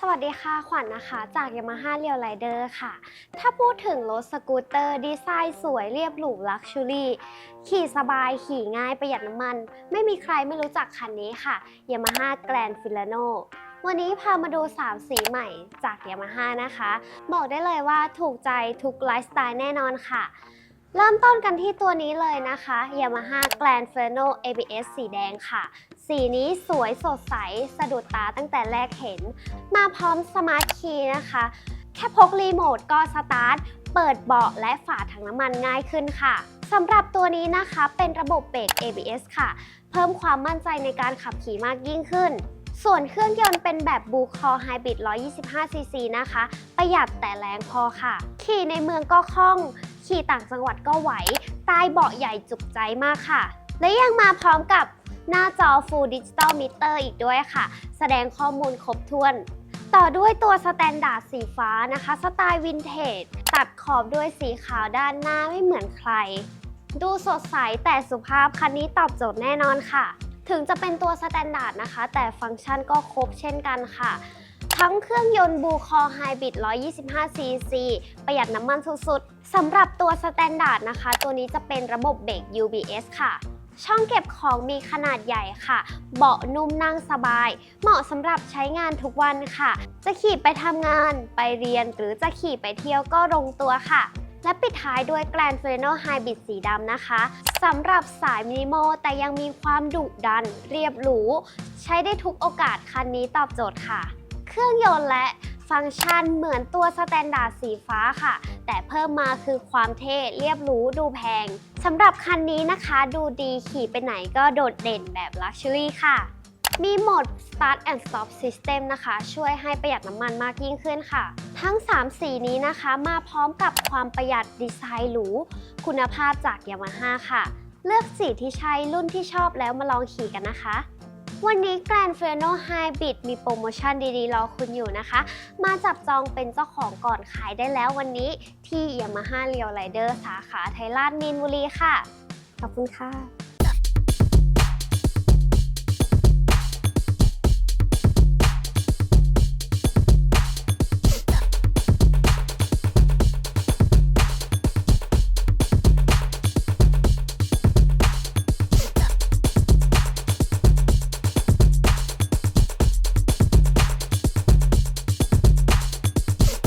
สวัสดีค่ะ ขวัญนนะคะ จาก Yamaha r e a l Rider ค่ะ ถ้าพูดถึงรถสกูตเตอร์ ดีไซน์สวยเรียบหรูลักชัวรี่ ขี่สบายขี่ง่ายประหยัดน้ำมัน ไม่มีใครไม่รู้จักคันนี้ค่ะ Yamaha Grand Filano วันนี้พามาดู 3 สีใหม่จาก Yamaha นะคะ บอกได้เลยว่าถูกใจทุกไลฟ์สไตล์แน่นอนค่ะ เริ่มต้นกันที่ตัวนี้เลยนะคะ Yamaha Grand Filano ABS สีแดงค่ะ สีนี้สวยสดใส สะดุดตาตั้งแต่แรกเห็น มาพร้อมสมาร์ทคีย์นะคะ แค่พกรีโมทก็สตาร์ท เปิดเบาะและฝาถังน้ำมันง่ายขึ้นค่ะสำหรับตัวนี้นะคะเป็นระบบเบรก ABS ค่ะ เพิ่มความมั่นใจในการขับขี่มากยิ่งขึ้นส่วนเครื่องยนต์เป็นแบบบูคอไฮบริด 125cc นะคะ ประหยัดแต่แรงพอค่ะ ขี่ในเมืองก็คล่อง ขี่ต่างจังหวัดก็ไหว ใต้เบาะใหญ่จุกใจมากค่ะ และยังมาพร้อมกับหน้าจอ Full Digital Meter อีกด้วยค่ะ แสดงข้อมูลครบถ้วน ต่อด้วยตัวสแตนดาร์ดสีฟ้านะคะ สไตล์วินเทจ ตัดขอบด้วยสีขาวด้านหน้าไม่เหมือนใคร ดูสดใสแต่สุภาพคันนี้ตอบโจทย์แน่นอนค่ะ ถึงจะเป็นตัวสแตนดาร์ดนะคะ แต่ฟังก์ชันก็ครบเช่นกันค่ะ ทั้งเครื่องยนต์บูคอไฮบริด 125cc ประหยัดน้ำมันสุดๆ สำหรับตัวสแตนดาร์ดนะคะ ตัวนี้จะเป็นระบบเบรก UBS ค่ะ ช่องเก็บของมีขนาดใหญ่ค่ะ เบาะนุ่มนั่งสบาย เหมาะสำหรับใช้งานทุกวันค่ะ จะขี่ไปทำงาน ไปเรียน หรือจะขี่ไปเที่ยวก็ลงตัวค่ะและปิดท้ายด้วย Grand f i n a l Hybrid สีดำนะคะ สำหรับสายมินิมอลแต่ยังมีความดุดัน เรียบหรู ใช้ได้ทุกโอกาสคันนี้ตอบโจทย์ค่ะ รื่องยนต์และฟังก์ชันเหมือนตัวสแตนดาร์ดสีฟ้าค่ะ แต่เพิ่มมาคือความเท่เรียบหรูดูแพงสำหรับคันนี้นะคะ ดูดีขี่ไปไหนก็โดดเด่นแบบ Luxury ค่ะ มีโหมด Start and Stop System นะคะ ช่วยให้ประหยัดน้ำมันมากยิ่งขึ้นค่ะ ทั้ง 3 สีนี้นะคะ มาพร้อมกับความประหยัดดีไซน์หรู คุณภาพจาก Yamaha ค่ะ เลือกสีที่ใช้รุ่นที่ชอบแล้วมาลองขี่กันนะคะ วันนี้ Grand f i n a l Hybrid มีโปรโมชั่นดีๆ รอคุณอยู่นะคะ มาจับจองเป็นเจ้าของก่อนขายได้แล้ววันนี้ที่ Yamaha r e a l Rider สาขาไทยราชมีนบุรีค่ะ ขอบคุณค่ะ